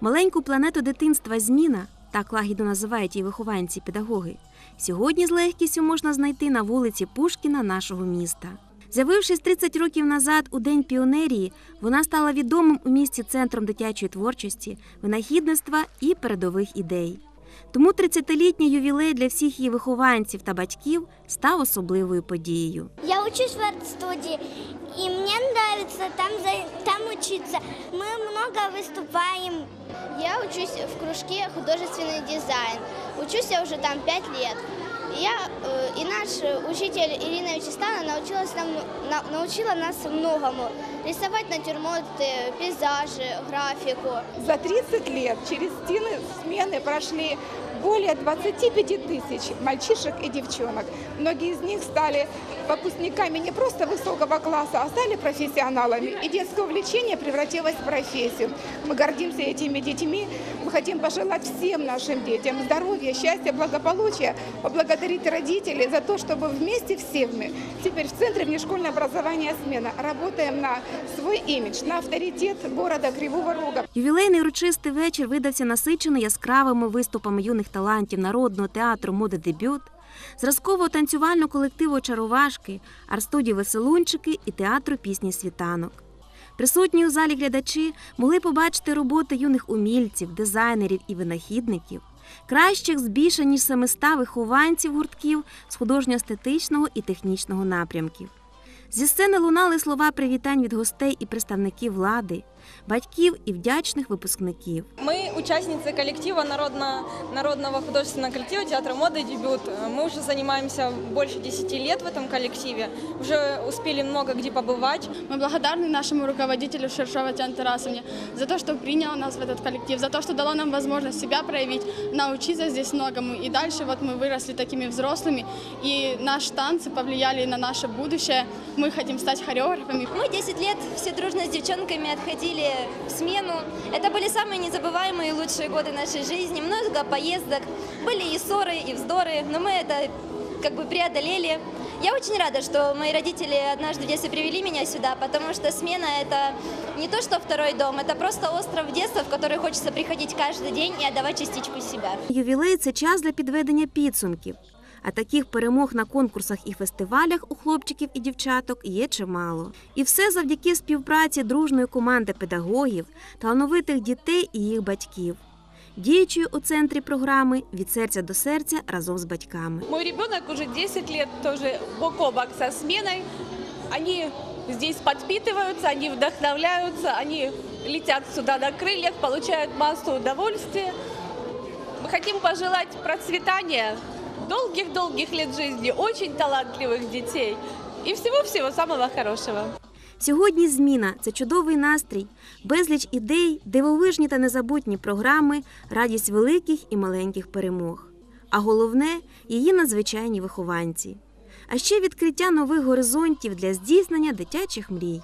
Маленьку планету дитинства зміна, так лагідно називають її вихованці-педагоги, сьогодні з легкістю можна знайти на вулиці Пушкіна нашого міста. З'явившись 30 років назад у День піонерії, вона стала відомим у місті центром дитячої творчості, винахідництва і передових ідей. Тому 30-літній ювілей для всіх її вихованців та батьків став особливою подією. Я учусь в арт-студии, и мне нравится там, за- там учиться. Мы много выступаем. Я учусь в кружке художественный дизайн. Учусь я уже там пять лет. Я, э, и наш э, учитель Ирина Вячеславовна научилась нам, на- научила нас многому. Рисовать натюрморты, пейзажи, графику. За 30 лет через стены смены прошли более 25 тысяч мальчишек и девчонок. Многие из них стали выпускниками не просто высокого класса, а стали профессионалами. И детское увлечение превратилось в профессию. Мы гордимся этими детьми. Мы хотим пожелать всем нашим детям здоровья, счастья, благополучия, поблагодарить родителей за то, чтобы вместе всеми теперь в Центре внешкольного образования «Смена» работаем на свой имидж, на авторитет города Кривого Рога. Ювілейний урочистий вечір видався насичено яскравими виступами юних талантів народного театру моди дебют, зразкового танцювального колективу Чарувашки, арт-студії Веселунчики і театру пісні Світанок. Присутні у залі глядачі могли побачити роботи юних умільців, дизайнерів і винахідників, кращих з більше ніж 700 вихованців гуртків з художньо-естетичного і технічного напрямків. Зі сцени лунали слова привітань від гостей і представників влади, батьків і вдячних випускників. Мы участницы коллектива народно, народного художественного коллектива театра моды «Дебют». Мы уже занимаемся больше 10 лет в этом коллективе. Уже успели много где побывать. Мы благодарны нашему руководителю Шершова Тяне Тарасовне за то, что приняла нас в этот коллектив, за то, что дала нам возможность себя проявить, научиться здесь многому. И дальше вот мы выросли такими взрослыми, и наши танцы повлияли на наше будущее. Мы хотим стать хореографами. Мы 10 лет все дружно с девчонками отходили в смену. Это были самые незабываемые и лучшие годы нашей жизни. Много поездок, были и ссоры, и вздоры, но мы это как бы преодолели. Я очень рада, что мои родители однажды в детстве привели меня сюда, потому что смена – это не то, что второй дом, это просто остров детства, в который хочется приходить каждый день и отдавать частичку себя. Ювілей це час для підведення підсумків. А таких перемог на конкурсах і фестивалях у хлопчиків і дівчаток є чимало. І все завдяки співпраці дружної команди педагогів, талановитих дітей і їх батьків, діючої у центрі програми від серця до серця разом з батьками. Мой ребенок уже 10 лет тоже бок о бок со сменой. Они здесь подпитываются, они вдохновляются, они летят сюда на крыльях, получают массу удовольствия. Мы хотим пожелать процветания, долгих-долгих лет жизни, очень талантливых детей и всего-всего самого хорошего. Сьогодні зміна це чудовий настрій, безліч ідей, дивовижні та незабутні програми, радість великих і маленьких перемог. А головне її надзвичайні вихованці. А ще відкриття нових горизонтів для здійснення дитячих мрій.